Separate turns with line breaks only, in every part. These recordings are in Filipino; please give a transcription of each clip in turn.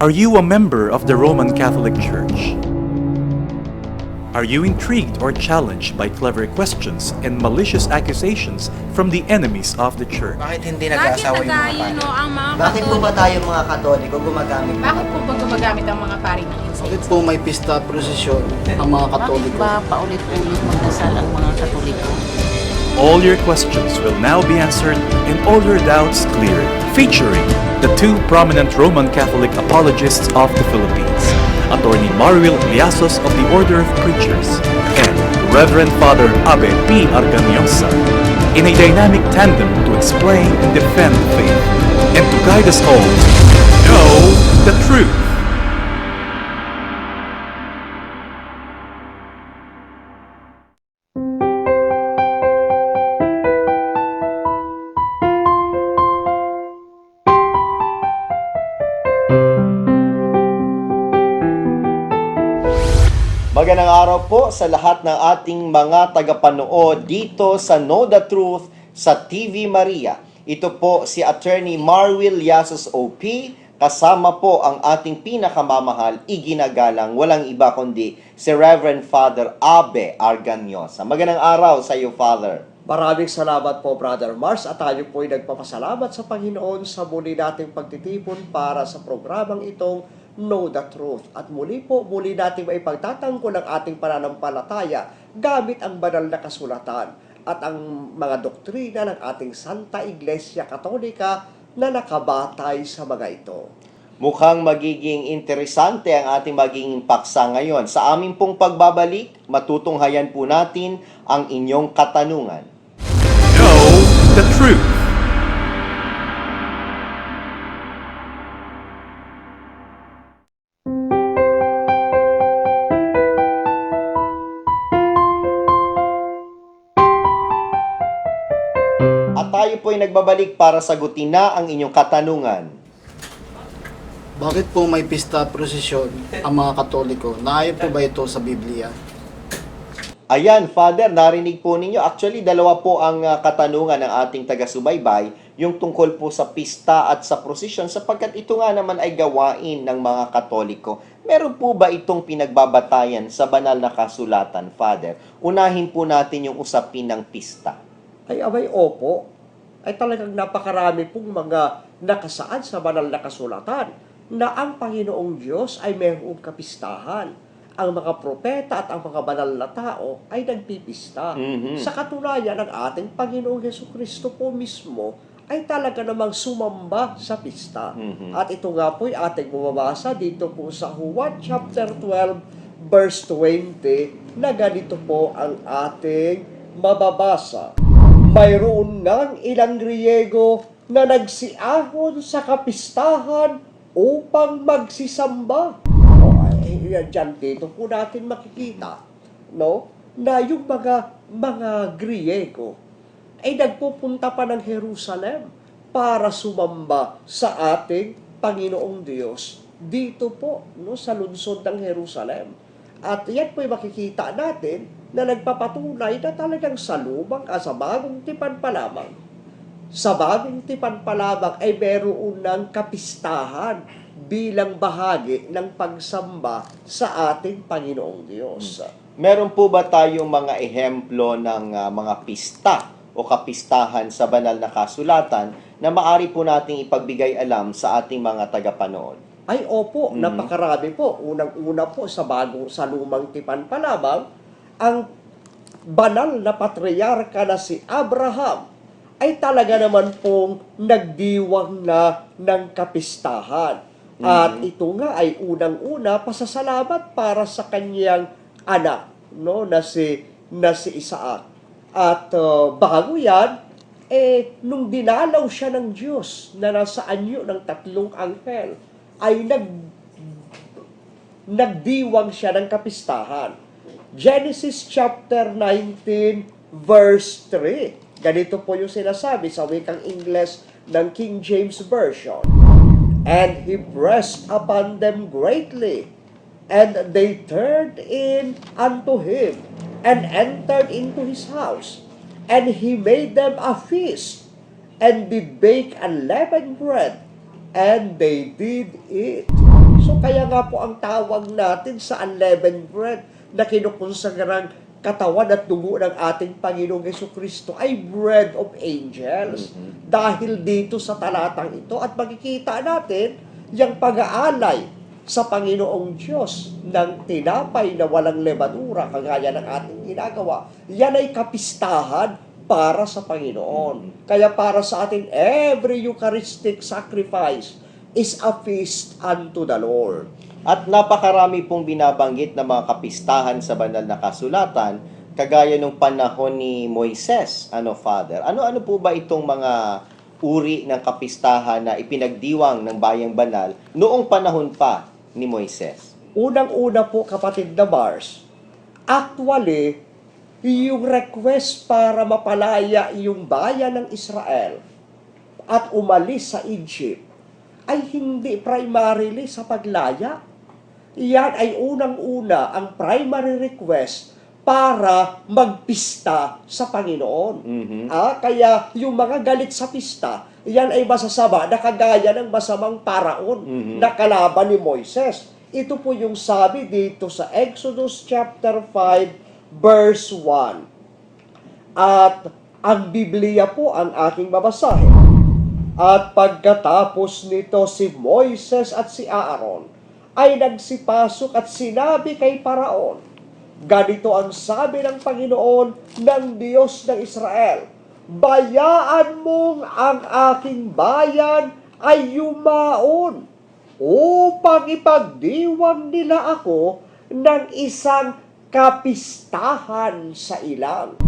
Are you a member of the Roman Catholic Church? Are you intrigued or challenged by clever questions and malicious accusations from the enemies of the church?
Bakit hindi
Bakit
nag-aasawa
na
yung mga pare?
no, ang mga
Bakit po ba tayo mga katoliko gumagamit
Bakit po ba gumagamit ang mga pari ng incense?
Bakit po may pista prosesyon ang mga
Bakit
katoliko?
ba paulit-ulit magdasal ang mga katoliko?
All your questions will now be answered and all your doubts cleared. Featuring the two prominent Roman Catholic apologists of the Philippines, Attorney Maruel Liasos of the Order of Preachers and Reverend Father Abe P. Arganiosa in a dynamic tandem to explain and defend faith and to guide us all to know the truth.
Po sa lahat ng ating mga tagapanood dito sa Know the Truth sa TV Maria. Ito po si Attorney Marwil Yasos OP, kasama po ang ating pinakamamahal, iginagalang, walang iba kundi si Reverend Father Abe Arganyosa. Magandang araw sa iyo, Father.
Maraming salamat po, Brother Mars, at tayo po ay nagpapasalamat sa Panginoon sa muli nating pagtitipon para sa programang itong Know the Truth. At muli po, muli nating maipagtatanggol ang ating pananampalataya gamit ang banal na kasulatan at ang mga doktrina ng ating Santa Iglesia Katolika na nakabatay sa mga ito.
Mukhang magiging interesante ang ating magiging paksa ngayon. Sa aming pong pagbabalik, matutunghayan po natin ang inyong katanungan.
Know the truth.
Tayo po ay nagbabalik para sagutin na ang inyong katanungan.
Bakit po may pista prosesyon ang mga katoliko? Naayon po ba ito sa Biblia?
Ayan, Father, narinig po ninyo. Actually, dalawa po ang ah, katanungan ng ating taga-subaybay, yung tungkol po sa pista at sa prosesyon, sapagkat ito nga naman ay gawain ng mga katoliko. Meron po ba itong pinagbabatayan sa banal na kasulatan, Father? Unahin po natin yung usapin ng pista.
ay abay opo, ay talagang napakarami pong mga nakasaad sa banal na kasulatan na ang Panginoong Diyos ay mayroong kapistahan. Ang mga propeta at ang mga banal na tao ay nagpipista.
Mhm.
Sa katunayan, ang ating Panginoong Yeso Kristo po mismo ay talaga namang sumamba sa pista.
Mhm.
At ito nga po ay ating bumabasa dito po sa Juan chapter 12 verse 20 na ganito po ang ating mababasa. Mayroon ngang ilang Griego na nagsiahon sa kapistahan upang magsisamba. Ay, yan dyan, dito po natin makikita, no? Na yung mga, mga Griego ay nagpupunta pa ng Jerusalem para sumamba sa ating Panginoong Diyos dito po no sa lungsod ng Jerusalem. At yan po makikita natin na nagpapatunay na talagang sa lumang ah, sa bagong tipan pa lamang. Sa bagong tipan pa lamang ay meron ng kapistahan bilang bahagi ng pagsamba sa ating Panginoong Diyos.
Meron po ba tayong mga ehemplo ng ah, mga pista o kapistahan sa banal na kasulatan na maari po nating ipagbigay alam sa ating mga tagapanood?
Ay opo,
Mhm.
napakarami po. Unang-una po sa bagong sa lumang tipan pa lamang, ang banal na patriarka na si Abraham ay talaga naman pong nagdiwang na ng kapistahan. At ito nga ay unang-una pasasalamat para sa kanyang anak no na si na si Isaac. At uh, bago yan, eh, nung dinalaw siya ng Diyos na nasa anyo ng tatlong anghel, ay nag nagdiwang siya ng kapistahan. Genesis chapter 19 verse 3. Ganito po yung sinasabi sa wikang Ingles ng King James Version. And he pressed upon them greatly, and they turned in unto him, and entered into his house. And he made them a feast, and did bake unleavened bread, and they did eat. So kaya nga po ang tawag natin sa unleavened bread na kinukonsagrang katawan at dugo ng ating Panginoong Yeso Kristo ay bread of angels. Dahil dito sa talatang ito at makikita natin yung pag-aalay sa Panginoong Diyos ng tinapay na walang levadura kagaya ng ating ginagawa. Yan ay kapistahan para sa Panginoon. Kaya para sa atin, every Eucharistic sacrifice is a feast unto the Lord.
At napakarami pong binabanggit na mga kapistahan sa banal na kasulatan, kagaya nung panahon ni Moises, ano Father? Ano-ano po ba itong mga uri ng kapistahan na ipinagdiwang ng bayang banal noong panahon pa ni Moises?
Unang-una po, kapatid na Mars, actually, yung request para mapalaya yung bayan ng Israel at umalis sa Egypt ay hindi primarily sa paglaya. Yan ay unang-una ang primary request para magpista sa Panginoon.
Mhm.
Ah, kaya yung mga galit sa pista, yan ay masasama na kagaya ng masamang paraon
Mhm.
na kalaban ni Moises. Ito po yung sabi dito sa Exodus chapter 5 verse 1. At ang Biblia po ang aking babasahin. At pagkatapos nito si Moises at si Aaron ay nagsipasok at sinabi kay Paraon, Ganito ang sabi ng Panginoon ng Diyos ng Israel, Bayaan mong ang aking bayan ay yumaon upang ipagdiwang nila ako ng isang kapistahan sa ilang.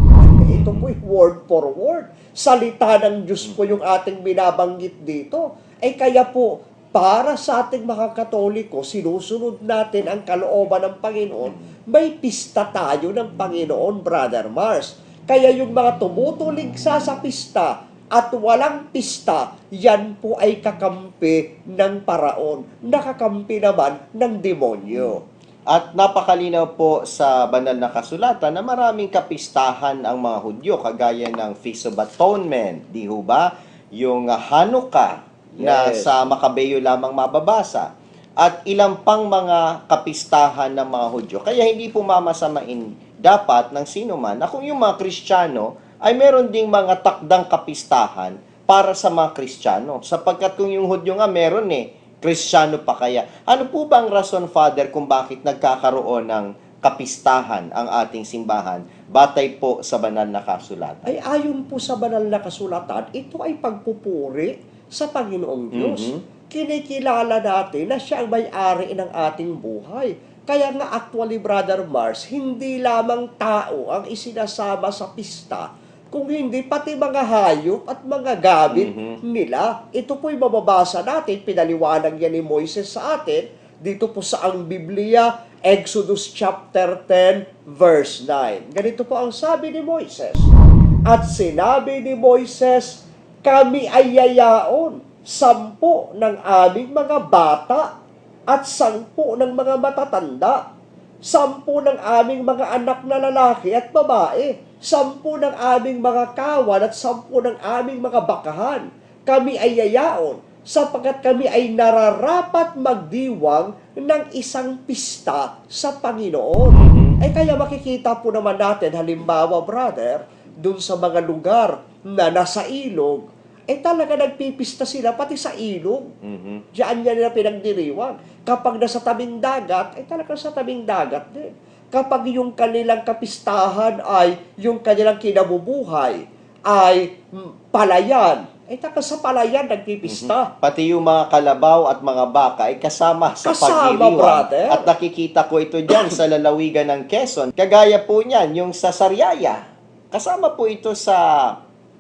Ito po word for word. Salita ng Diyos po yung ating binabanggit dito. Eh kaya po, para sa ating mga Katoliko, sinusunod natin ang kalooban ng Panginoon, may pista tayo ng Panginoon, Brother Mars. Kaya yung mga tumutuligsa sa pista at walang pista, yan po ay kakampi ng paraon. Nakakampi naman ng demonyo.
At napakalinaw po sa banal na kasulatan na maraming kapistahan ang mga Hudyo, kagaya ng Feast of Atonement, di ho ba? Yung ah, Hanukkah, na
Yes.
sa Makabeyo lamang mababasa. At ilang pang mga kapistahan ng mga Hudyo. Kaya hindi po mamasamain dapat ng sino man na kung yung mga Kristiyano ay meron ding mga takdang kapistahan para sa mga Kristiyano. Sapagkat kung yung Hudyo nga meron eh, Kristiyano pa kaya. Ano po ba ang rason, Father, kung bakit nagkakaroon ng kapistahan ang ating simbahan batay po sa banal na kasulatan?
ay ayon po sa banal na kasulatan, ito ay pagpupuri sa Panginoong Diyos.
Mhm.
Kinikilala natin na siya ang may-ari ng ating buhay. Kaya nga actually, Brother Mars, hindi lamang tao ang isinasama sa pista, kung hindi pati mga hayop at mga gamit
Mhm.
nila. Ito po'y mababasa natin, pinaliwanag yan ni Moises sa atin, dito po sa ang Biblia, Exodus chapter 10, verse 9. Ganito po ang sabi ni Moises. At sinabi ni Moises, kami ay yayaon, sampu ng aming mga bata at sampu ng mga matatanda, sampu ng aming mga anak na lalaki at babae, sampu ng aming mga kawan at sampu ng aming mga bakahan. Kami ay yayaon sapagkat kami ay nararapat magdiwang ng isang pista sa Panginoon. Ay kaya makikita po naman natin, halimbawa brother, dun sa mga lugar na nasa ilog, eh talaga nagpipista sila pati sa ilog.
Mhm.
Diyan niya nila pinagdiriwang. Kapag nasa tabing dagat, ay talaga sa tabing dagat din. Kapag yung kanilang kapistahan ay yung kanilang kinabubuhay ay mm, palayan, ay taka sa palayan nagpipista.
Pati yung mga kalabaw at mga baka ay kasama sa
Kasama, brother.
At nakikita ko ito dyan sa lalawigan ng Quezon. Kagaya po niyan, yung sa Sariaya. Kasama po ito sa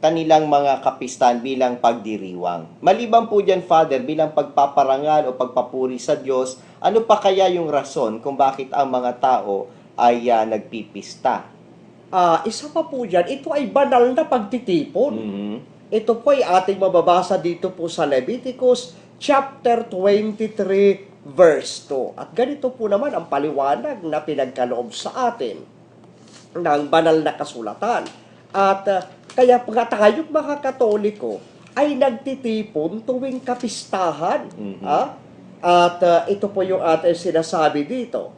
kanilang mga kapistahan bilang pagdiriwang. Maliban po dyan, Father, bilang pagpaparangal o pagpapuri sa Diyos, ano pa kaya yung rason kung bakit ang mga tao ay ah, nagpipista?
Ah, isa pa po dyan, ito ay banal na pagtitipon.
Mhm.
Ito po ay ating mababasa dito po sa Leviticus chapter 23 verse 2. At ganito po naman ang paliwanag na pinagkaloob sa atin ng banal na kasulatan. At uh, kaya mga tayong mga katoliko ay nagtitipon tuwing kapistahan.
Mhm.
ah? At ah, ito po yung ating sinasabi dito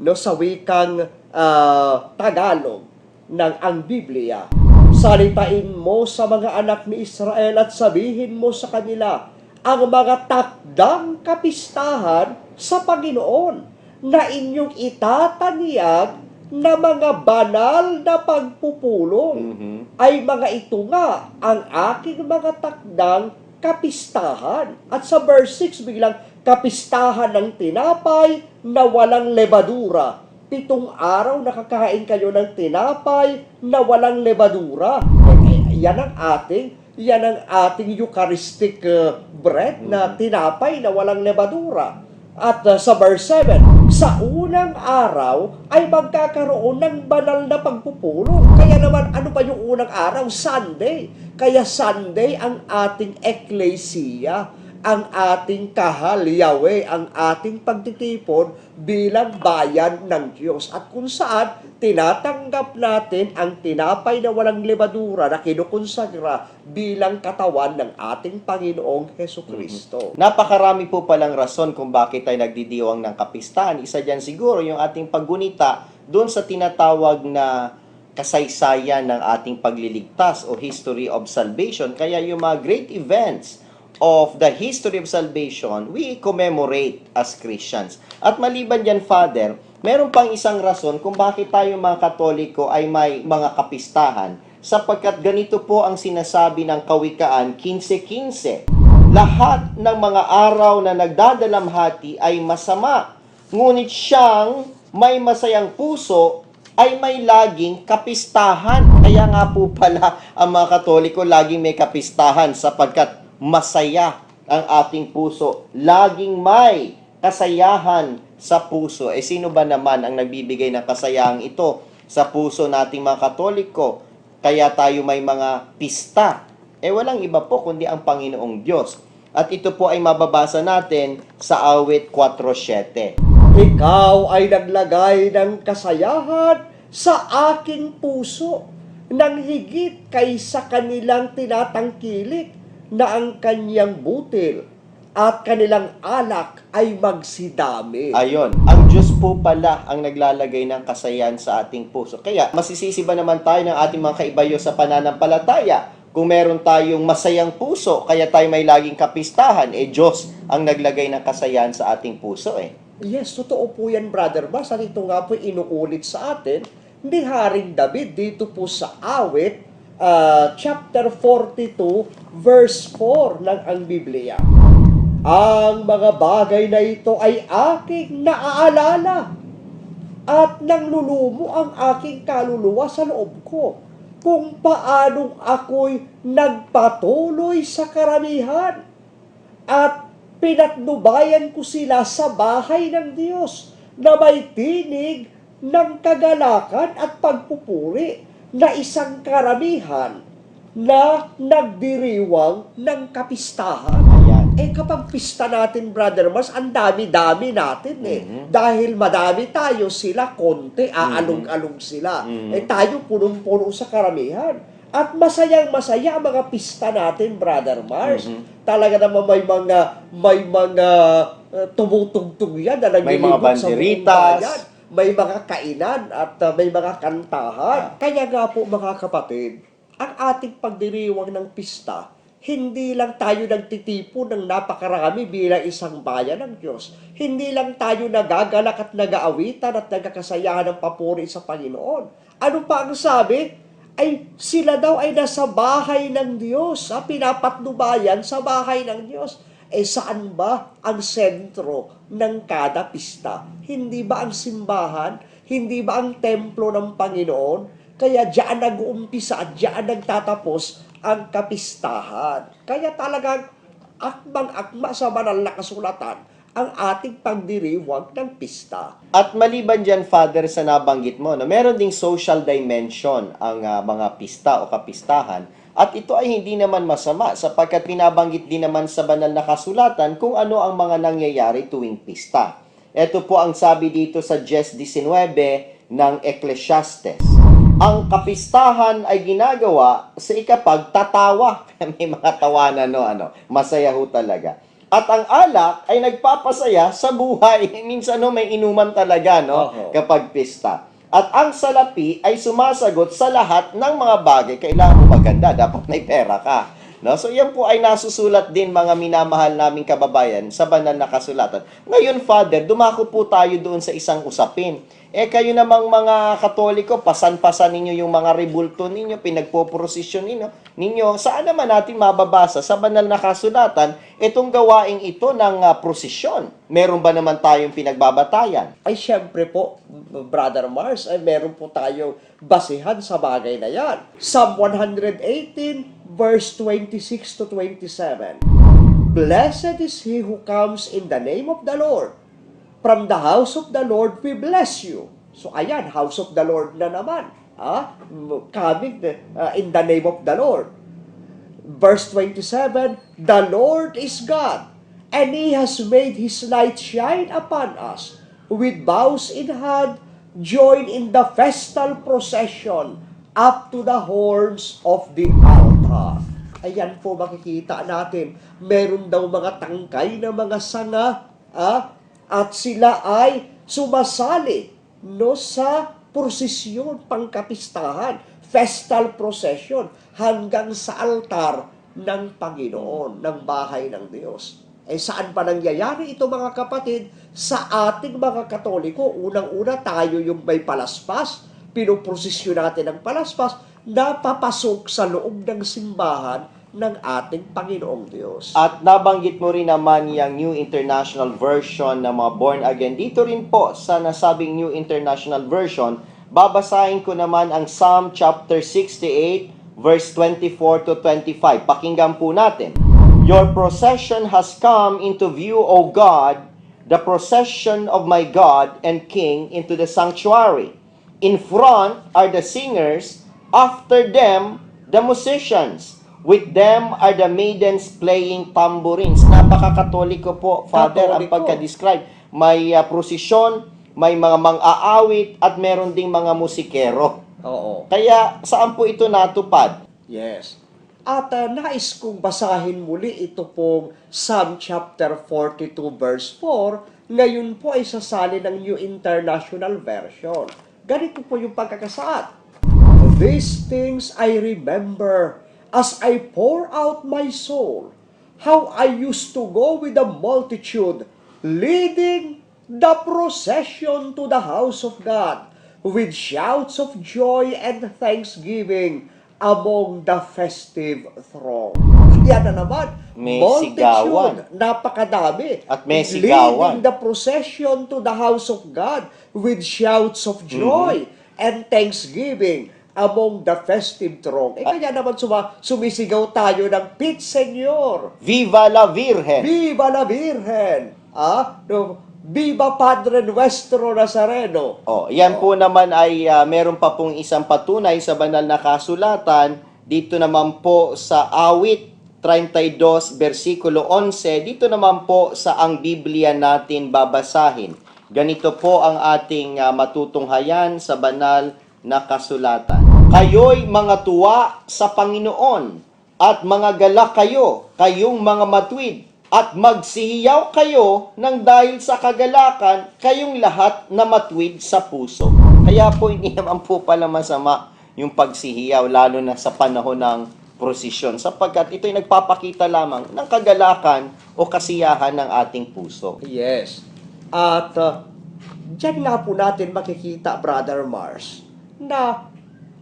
no sa wikang ah, Tagalog ng ang Biblia. Salitain mo sa mga anak ni Israel at sabihin mo sa kanila ang mga takdang kapistahan sa Panginoon na inyong itataniyag na mga banal na pagpupulong
Mhm.
ay mga ito nga ang aking mga takdang kapistahan. At sa verse 6 biglang kapistahan ng tinapay na walang lebadura. Pitong araw nakakain kayo ng tinapay na walang lebadura. Eh, yan ang ating yan ang ating Eucharistic uh, bread na tinapay na walang lebadura. At uh, sa verse 7, sa unang araw ay magkakaroon ng banal na pagpupulong. Kaya naman, ano ba yung unang araw? Sunday. Kaya Sunday ang ating ecclesia, ang ating kahal, Yahweh, ang ating pagtitipon bilang bayan ng Diyos. At kung saan, tinatanggap natin ang tinapay na walang lebadura na kinukonsagra bilang katawan ng ating Panginoong Heso Kristo.
Napakarami po palang rason kung bakit tayo nagdidiwang ng kapistahan. Isa dyan siguro yung ating paggunita doon sa tinatawag na kasaysayan ng ating pagliligtas o history of salvation. Kaya yung mga great events of the history of salvation, we commemorate as Christians. At maliban dyan, Father, meron pang isang rason kung bakit tayo mga Katoliko ay may mga kapistahan sapagkat ganito po ang sinasabi ng Kawikaan 15.15. Lahat ng mga araw na nagdadalamhati ay masama, ngunit siyang may masayang puso ay may laging kapistahan. Kaya nga po pala ang mga Katoliko laging may kapistahan sapagkat masaya ang ating puso. Laging may kasayahan sa puso. Eh sino ba naman ang nagbibigay ng kasayahang ito sa puso nating mga Katoliko? Kaya tayo may mga pista. Eh walang iba po kundi ang Panginoong Diyos. At ito po ay mababasa natin sa awit 4.7.
Ikaw ay naglagay ng kasayahan sa aking puso nang higit kaysa kanilang tinatangkilik na ang kanyang butil at kanilang alak ay magsidami.
Ayon, ang Diyos po pala ang naglalagay ng kasayahan sa ating puso. Kaya, masisisi ba naman tayo ng ating mga kaibayo sa pananampalataya? Kung meron tayong masayang puso, kaya tayo may laging kapistahan, eh Diyos ang naglagay ng kasayahan sa ating puso eh.
Yes, totoo po yan, Brother Bas. At ito nga po inuulit sa atin ni Haring David dito po sa awit, ah, chapter 42, verse 4 ng ang Biblia. Ang mga bagay na ito ay aking naaalala at nang lulumo ang aking kaluluwa sa loob ko kung paanong ako'y nagpatuloy sa karamihan at pinatnubayan ko sila sa bahay ng Diyos na may tinig ng kagalakan at pagpupuri na isang karamihan na nagdiriwang ng kapistahan.
Ayan.
Eh kapag pista natin, Brother Mars, ang dami-dami natin eh. Dahil madami tayo, sila konti, aalong-along sila. Eh tayo punong-puno sa karamihan. At masayang masaya ang mga pista natin, Brother Mars. Talaga naman may mga may mga uh, tumutugtog yan na
May mga
naglilibot sa buong
banderitas.
May mga kainan at uh, may mga kantahan. Kaya nga po mga kapatid, ang ating pagdiriwang ng pista, hindi lang tayo nagtitipo ng napakarami bilang isang bayan ng Diyos. Hindi lang tayo nagagalak at nagaawitan at nagkakasayahan ng papuri sa Panginoon. Ano pa ang sabi? Ay sila daw ay nasa bahay ng Diyos, ha? pinapatnubayan sa bahay ng Diyos. Eh saan ba ang sentro ng kada pista? Hindi ba ang simbahan? Hindi ba ang templo ng Panginoon? Kaya diyan nag-uumpisa at diyan nagtatapos ang kapistahan. Kaya talagang akmang-akma sa banal na kasulatan ang ating pagdiriwang ng pista.
At maliban dyan, Father, sa nabanggit mo, no, meron ding social dimension ang ah, mga pista o kapistahan. At ito ay hindi naman masama sapagkat pinabanggit din naman sa banal na kasulatan kung ano ang mga nangyayari tuwing pista. Ito po ang sabi dito sa 10.19 ng Ecclesiastes. Ang kapistahan ay ginagawa sa ikapagtatawa. May mga tawanan, no, ano, masaya ho talaga. At ang alak ay nagpapasaya sa buhay. Minsan no, may inuman talaga no kapag pista. At ang salapi ay sumasagot sa lahat ng mga bagay. Kailangan mo maganda, dapat may pera ka. No? So yan po ay nasusulat din mga minamahal naming kababayan sa banal na kasulatan. Ngayon, Father, dumako po tayo doon sa isang usapin. Eh kayo namang mga Katoliko, pasan-pasan ninyo yung mga rebulto ninyo, pinagpoprosesyon ninyo, ninyo, saan naman natin mababasa sa banal na kasulatan itong gawaing ito ng ah, prosesyon? Meron ba naman tayong pinagbabatayan?
ay syempre po, Brother Mars, ay meron po tayong basihan sa bagay na yan. Psalm 118, verse 26 to 27. Blessed is he who comes in the name of the Lord. From the house of the Lord we bless you. So ayan, house of the Lord na naman. Ah, coming uh, in the name of the Lord. Verse 27, The Lord is God, and He has made His light shine upon us. With bows in hand, join in the festal procession up to the horns of the altar. Ayan po makikita natin, meron daw mga tangkay na mga sanga, ah, at sila ay sumasali no sa prosesyon, pangkapistahan, festal procession, hanggang sa altar ng Panginoon, ng bahay ng Diyos. Eh saan pa nangyayari ito mga kapatid? Sa ating mga Katoliko, unang-una tayo yung may palaspas, pinuprosesyon natin ng palaspas, napapasok sa loob ng simbahan ng ating Panginoong Diyos.
At nabanggit mo rin naman yung New International Version ng mga born again. Dito rin po sa nasabing New International Version, babasahin ko naman ang Psalm chapter 68 verse 24 to 25. Pakinggan po natin. Your procession has come into view, O God, the procession of my God and King into the sanctuary. In front are the singers, after them the musicians. With them are the maidens playing tambourines. Napaka-katoliko po, Father, ang
Katoliko.
pagka-describe. May uh, prosesyon, may mga mang-aawit, at meron ding mga musikero.
Oo.
Kaya, saan po ito natupad?
Yes. At uh, nais kong basahin muli ito pong Psalm chapter 42 verse 4. Ngayon po ay sasali ng New International Version. Ganito po yung pagkakasaad. These things I remember as I pour out my soul, how I used to go with the multitude, leading the procession to the house of God, with shouts of joy and thanksgiving among the festive throng. Yan na naman.
May
multitude,
sigawan.
napakadami.
At may sigawan.
Leading the procession to the house of God with shouts of joy
Mm-hmm.
and thanksgiving among the festive throng. Eh kaya naman suma, sumisigaw tayo ng Pit Senyor.
Viva la Virgen!
Viva la Virgen! Ah, no, Viva Padre Nuestro Nazareno.
Oh, yan po naman ay ah, meron pa pong isang patunay sa banal na kasulatan. Dito naman po sa awit 32 versikulo 11, dito naman po sa ang Biblia natin babasahin. Ganito po ang ating ah, matutunghayan sa banal na kasulatan. Kayo'y mga tuwa sa Panginoon at mga galak kayo, kayong mga matwid, at magsihiyaw kayo ng dahil sa kagalakan, kayong lahat na matwid sa puso. Kaya po hindi naman po pala masama yung pagsihiyaw, lalo na sa panahon ng prosesyon, sapagkat ito'y nagpapakita lamang ng kagalakan o kasiyahan ng ating puso.
Yes. At uh, dyan nga po natin makikita, Brother Mars, na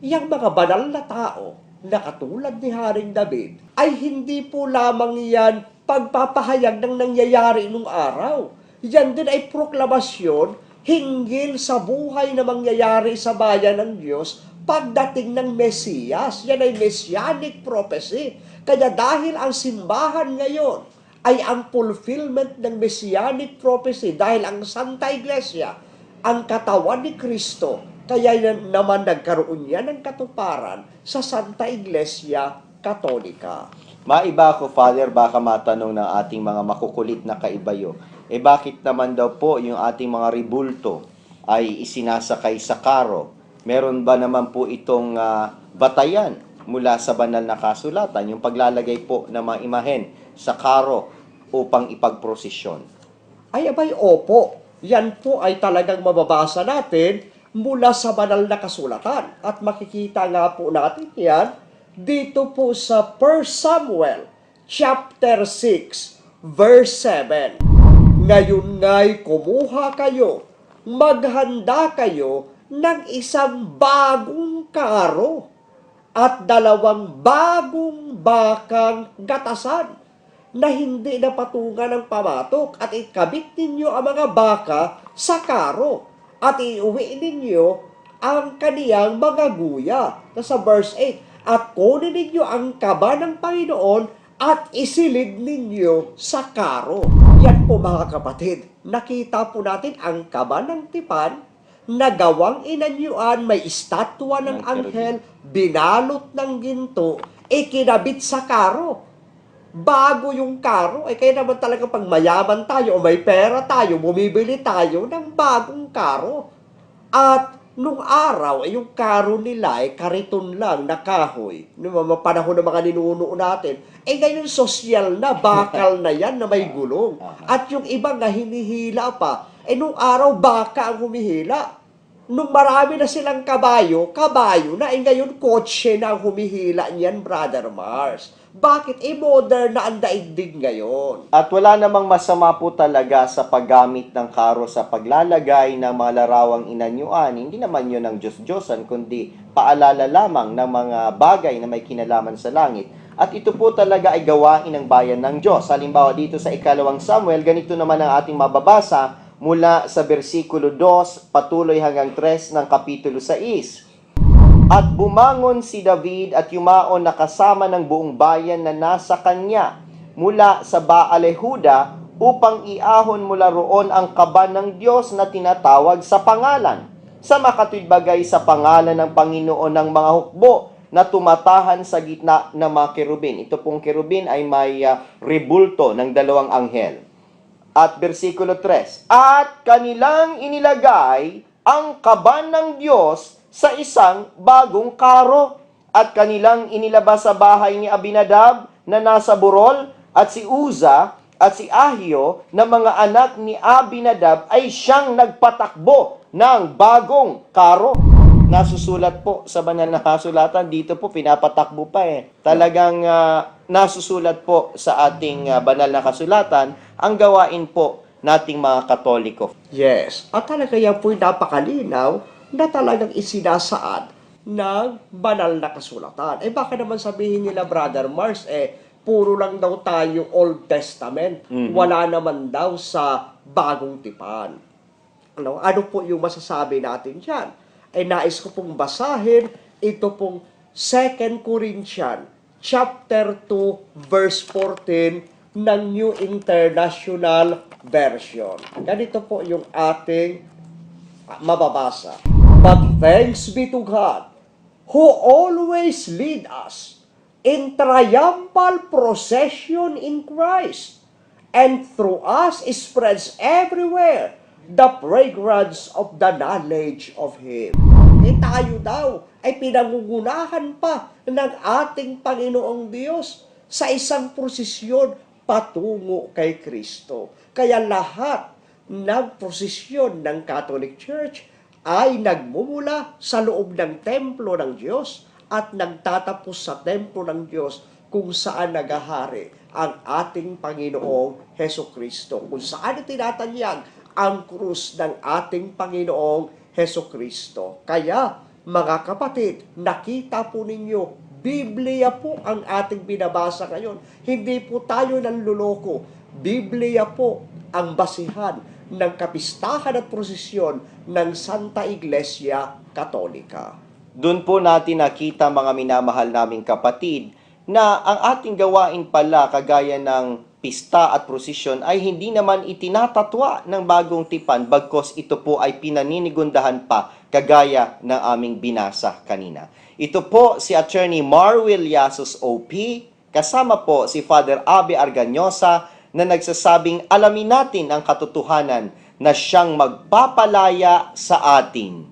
yung mga banal na tao na katulad ni Haring David ay hindi po lamang yan pagpapahayag ng nangyayari nung araw. Yan din ay proklamasyon hinggil sa buhay na mangyayari sa bayan ng Diyos pagdating ng Mesiyas. Yan ay messianic prophecy. Kaya dahil ang simbahan ngayon ay ang fulfillment ng messianic prophecy dahil ang Santa Iglesia, ang katawan ni Kristo, kaya naman nagkaroon yan ng katuparan sa Santa Iglesia Katolika.
Maiba ako, Father, baka matanong ng ating mga makukulit na kaibayo. Eh bakit naman daw po yung ating mga ribulto ay isinasakay sa karo? Meron ba naman po itong ah, batayan mula sa banal na kasulatan? Yung paglalagay po ng mga imahen sa karo upang ipagprosesyon.
Ay abay, opo. Yan po ay talagang mababasa natin mula sa banal na kasulatan. At makikita nga po natin yan dito po sa 1 Samuel chapter 6 verse 7. Ngayon nga'y kumuha kayo, maghanda kayo ng isang bagong karo at dalawang bagong bakang gatasan na hindi napatungan ng pamatok at ikabit ninyo ang mga baka sa karo at iuwi ninyo ang kaniyang mga guya. Nasa verse 8, at kunin ninyo ang kaba ng Panginoon at isilid ninyo sa karo. Yan po mga kapatid, nakita po natin ang kaba ng tipan na gawang inanyuan, may estatwa Ng anghel, binalot ng ginto, ikinabit sa karo bago yung karo. Eh, kaya naman talaga pag mayaman tayo o may pera tayo, bumibili tayo ng bagong karo. At nung araw, eh, yung karo nila, eh, kariton lang na kahoy. Noong mga panahon ng mga ninuno natin. Eh, ngayon sosyal na, bakal na yan na may gulong. At yung iba nga hinihila pa. Eh, nung araw, baka ang humihila. Nung marami na silang kabayo, kabayo na. Eh, ngayon, kotse na humihila niyan, Brother Mars. Bakit? Eh, modern na ang daigdig ngayon.
At wala namang masama po talaga sa paggamit ng karo sa paglalagay ng mga larawang inanyuan. Hindi naman yun ang Diyos-Diyosan, kundi paalala lamang ng mga bagay na may kinalaman sa langit. At ito po talaga ay gawain ng bayan ng Diyos. Halimbawa dito sa ikalawang Samuel, ganito naman ang ating mababasa mula sa versikulo 2 patuloy hanggang 3 ng kapitulo 6. At bumangon si David at yumaon na kasama ng buong bayan na nasa kanya mula sa Baal-Huda upang iahon mula roon ang kaban ng Diyos na tinatawag sa pangalan. Sa makatwid sa pangalan ng Panginoon ng mga hukbo na tumatahan sa gitna ng mga kerubin. Ito pong kerubin ay may ah, rebulto ng dalawang anghel. At versikulo 3, At kanilang inilagay ang kaban ng Diyos sa isang bagong karo. At kanilang inilabas sa bahay ni Abinadab na nasa Burol at si Uza at si Ahio na mga anak ni Abinadab ay siyang nagpatakbo ng bagong karo. Nasusulat po sa banal na kasulatan, dito po pinapatakbo pa eh. Talagang ah, nasusulat po sa ating ah, banal na kasulatan ang gawain po nating mga Katoliko.
Yes. At talaga yan po'y napakalinaw na talagang isinasaad ng banal na kasulatan. Eh baka naman sabihin nila, Brother Mars, eh, puro lang daw tayo Old Testament. Wala naman daw sa bagong tipan. Ano, ano po yung masasabi natin dyan? Ay nais ko pong basahin ito pong 2 Corinthians chapter 2 verse 14 ng New International Version. Ganito po yung ating mababasa. But thanks be to God who always lead us in triumphal procession in Christ and through us spreads everywhere the fragrance of the knowledge of Him. Eh tayo daw ay pinangungunahan pa ng ating Panginoong Diyos sa isang prosesyon patungo kay Kristo. Kaya lahat ng prosesyon ng Catholic Church ay nagmumula sa loob ng templo ng Diyos at nagtatapos sa templo ng Diyos kung saan nagahari ang ating Panginoong Heso Kristo. Kung saan itinatanyag ang krus ng ating Panginoong Heso Kristo. Kaya, mga kapatid, nakita po ninyo, Biblia po ang ating binabasa ngayon. Hindi po tayo nanluloko. Biblia po ang basihan ng kapistahan at prosesyon ng Santa Iglesia Katolika.
Doon po natin nakita mga minamahal naming kapatid na ang ating gawain pala kagaya ng pista at prosesyon ay hindi naman itinatatwa ng bagong tipan bagkos ito po ay pinaninigundahan pa kagaya ng aming binasa kanina. Ito po si Attorney Marwil Yasus OP, kasama po si Father Abe Arganyosa na nagsasabing alamin natin ang katotohanan na siyang magpapalaya sa atin.